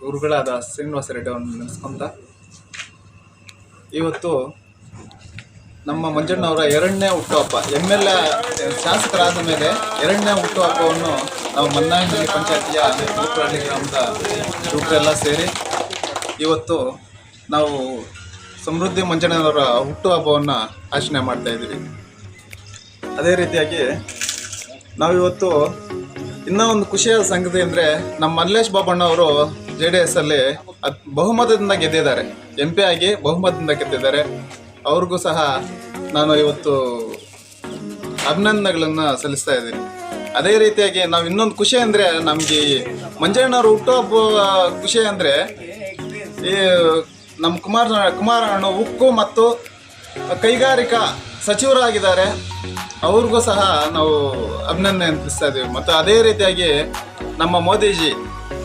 ಗುರುಗಳಾದ ಶ್ರೀನಿವಾಸ ರೆಡ್ಡಿ ಅವರನ್ನು ನೆನೆಸ್ಕೊಂತ, ಇವತ್ತು ನಮ್ಮ ಮಂಜಣ್ಣವರ ಎರಡನೇ ಹುಟ್ಟುಹಬ್ಬ ಎಂ ಎಲ್ ಎ ಶಾಸಕರಾದ ಮೇಲೆ ಎರಡನೇ ಹುಟ್ಟುಹಬ್ಬವನ್ನು ನಾವು ಮನ್ನಾಯಿನಲ್ಲಿ ಪಂಚಾಯತಿಯ ತೂಕರಹಳ್ಳಿ ಗ್ರಾಮದ ಯುವಕರೆಲ್ಲ ಸೇರಿ ಇವತ್ತು ನಾವು ಸಮೃದ್ಧಿ ಮಂಜಣ್ಣನವರ ಹುಟ್ಟುಹಬ್ಬವನ್ನು ಆಚರಣೆ ಮಾಡ್ತಾ ಇದ್ದೀವಿ. ಅದೇ ರೀತಿಯಾಗಿ ನಾವಿವತ್ತು ಇನ್ನೂ ಒಂದು ಖುಷಿಯಾದ ಸಂಗತಿ ಅಂದರೆ ನಮ್ಮ ಮಲ್ಲೇಶ್ ಬಾಬಣ್ಣ ಅವರು ಜೆ ಡಿ ಎಸ್ ಅಲ್ಲಿ ಬಹುಮತದಿಂದ ಗೆದ್ದಿದ್ದಾರೆ. ಎಂ ಪಿ ಆಗಿ ಬಹುಮತದಿಂದ ಗೆದ್ದಿದ್ದಾರೆ. ಅವ್ರಿಗೂ ಸಹ ನಾನು ಇವತ್ತು ಅಭಿನಂದನೆಗಳನ್ನು ಸಲ್ಲಿಸ್ತಾ ಇದ್ದೀನಿ. ಅದೇ ರೀತಿಯಾಗಿ ನಾವು ಇನ್ನೊಂದು ಖುಷಿ ಅಂದರೆ ನಮಗೆ ಮಂಜಣ್ಣವ್ರ ಹುಟ್ಟುಹಬ್ಬ ಖುಷಿ ಅಂದರೆ ಈ ನಮ್ಮ ಕುಮಾರ ಕುಮಾರಣ್ಣ ಉಕ್ಕು ಮತ್ತು ಕೈಗಾರಿಕಾ ಸಚಿವರಾಗಿದ್ದಾರೆ. ಅವ್ರಿಗೂ ಸಹ ನಾವು ಅಭಿನಂದನೆ ಅಂತಿಸ್ತಾ ಇದ್ದೀವಿ. ಮತ್ತು ಅದೇ ರೀತಿಯಾಗಿ ನಮ್ಮ ಮೋದಿಜಿ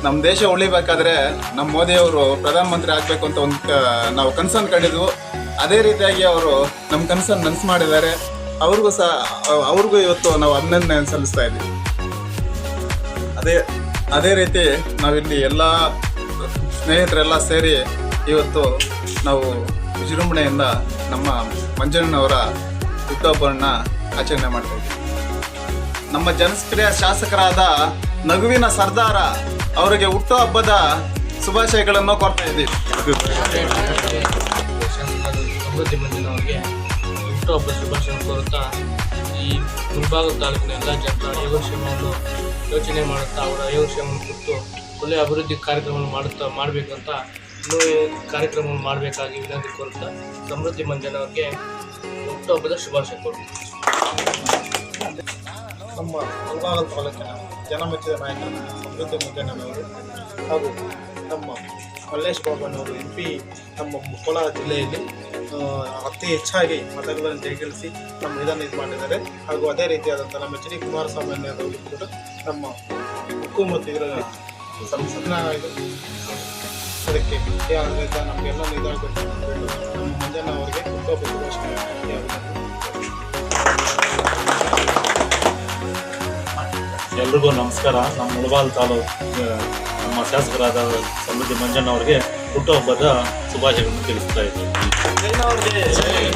ನಮ್ಮ ದೇಶ ಉಳಿಬೇಕಾದ್ರೆ ನಮ್ಮ ಮೋದಿಯವರು ಪ್ರಧಾನಮಂತ್ರಿ ಆಗಬೇಕು ಅಂತ ಒಂದು ನಾವು ಕನಸನ್ನು ಕಂಡಿದ್ವು. ಅದೇ ರೀತಿಯಾಗಿ ಅವರು ನಮ್ಮ ಕನಸನ್ನು ನನಸು ಮಾಡಿದ್ದಾರೆ. ಅವ್ರಿಗೂ ಸಹ, ಅವ್ರಿಗೂ ಇವತ್ತು ನಾವು ಅಭಿನಂದನೆ ಸಲ್ಲಿಸ್ತಾ ಇದ್ದೀವಿ. ಅದೇ ಅದೇ ರೀತಿ ನಾವಿಲ್ಲಿ ಎಲ್ಲ ಸ್ನೇಹಿತರೆಲ್ಲ ಸೇರಿ ಇವತ್ತು ನಾವು ವಿಜೃಂಭಣೆಯಿಂದ ನಮ್ಮ ಮಂಜಣ್ಣನವರ ಹುಟ್ಟುಹಬ್ಬವನ್ನು ಆಚರಣೆ ಮಾಡ್ತಾ ಇದ್ದೀವಿ. ನಮ್ಮ ಜನಪ್ರಿಯ ಶಾಸಕರಾದ ನಗುವಿನ ಸರ್ದಾರ ಅವರಿಗೆ ಹುಟ್ಟುಹಬ್ಬದ ಶುಭಾಶಯಗಳನ್ನು ಕೊಡ್ತಾ ಇದ್ದೀವಿ. ಸಮೃದ್ಧಿ ಮಂಜನವರಿಗೆ ಹುಟ್ಟುಹಬ್ಬ ಶುಭಾಶಯ ಕೋರುತ್ತಾ ಈ ಮುಂಭಾಗ ತಾಲೂಕಿನ ಎಲ್ಲ ಜನರ ಯೋಗಕ್ಷೇಮವನ್ನು ಯೋಚನೆ ಮಾಡುತ್ತಾ ಅವರ ಯೋಗಕ್ಷೇಮವನ್ನು ಕುರಿತು ಒಳ್ಳೆಯ ಅಭಿವೃದ್ಧಿ ಕಾರ್ಯಕ್ರಮವನ್ನು ಮಾಡುತ್ತಾ ಮಾಡಬೇಕಂತ ಇನ್ನೂ ಕಾರ್ಯಕ್ರಮವನ್ನು ಮಾಡಬೇಕಾಗಿ ವಿನಂತಿ ಕೋರುತ್ತಾ ಸಮೃದ್ಧಿ ಮಂಜನವರಿಗೆ ಹುಟ್ಟುಹಬ್ಬದ ಶುಭಾಶಯ ಕೋರುತ್ತಾರೆ ನಮ್ಮ ಮುಳಬಾಗಲ ತಾಲೂಕಿನ ಜನಮೆಚ್ಚಿದ ನಾಯಕನ ಸಮೃದ್ಧಿ ಮುದ್ದಣ್ಣನವರು ಹಾಗೂ ನಮ್ಮ ಮಲ್ಲೇಶ್ ಬಾಬಣ್ಣವರು ಎಂ ಪಿ ನಮ್ಮ ಕೋಲಾರ ಜಿಲ್ಲೆಯಲ್ಲಿ ಅತಿ ಹೆಚ್ಚಾಗಿ ಮತಗಳನ್ನು ಜಯಗಳಿಸಿ ನಮ್ಮ ಇದನ್ನು ಇದು ಮಾಡಿದ್ದಾರೆ. ಹಾಗೂ ಅದೇ ರೀತಿಯಾದಂಥ ನಮ್ಮ ಎಚ್ ಡಿ ಕುಮಾರಸ್ವಾಮಿ ಅವರು ಕೂಡ ನಮ್ಮ ಉಕ್ಕು ಮತ್ತು ಇದರ ಸಣ್ಣ ಅದಕ್ಕೆ ಯಾವ್ದು ನಮಗೆಲ್ಲ ಇದಾಗಬೇಕು ನಮ್ಮ ಮಂಜಣ್ಣ ಅವರಿಗೆ ಹುಟ್ಟುಹಬ್ಬ ಶುಭಾಶಯ. ಎಲ್ರಿಗೂ ನಮಸ್ಕಾರ. ನಮ್ಮ ಮುಳಬಾಲ್ ತಾಲೂಕು ನಮ್ಮ ಶಾಸಕರಾದ ಸಮೃದ್ಧಿ ಮಂಜಣ್ಣ ಅವರಿಗೆ ಹುಟ್ಟುಹಬ್ಬದ ಶುಭಾಶಯಗಳನ್ನು ತಿಳಿಸ್ತಾ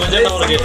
ಮಂಜಣ್ಣವ್ರಿಗೆ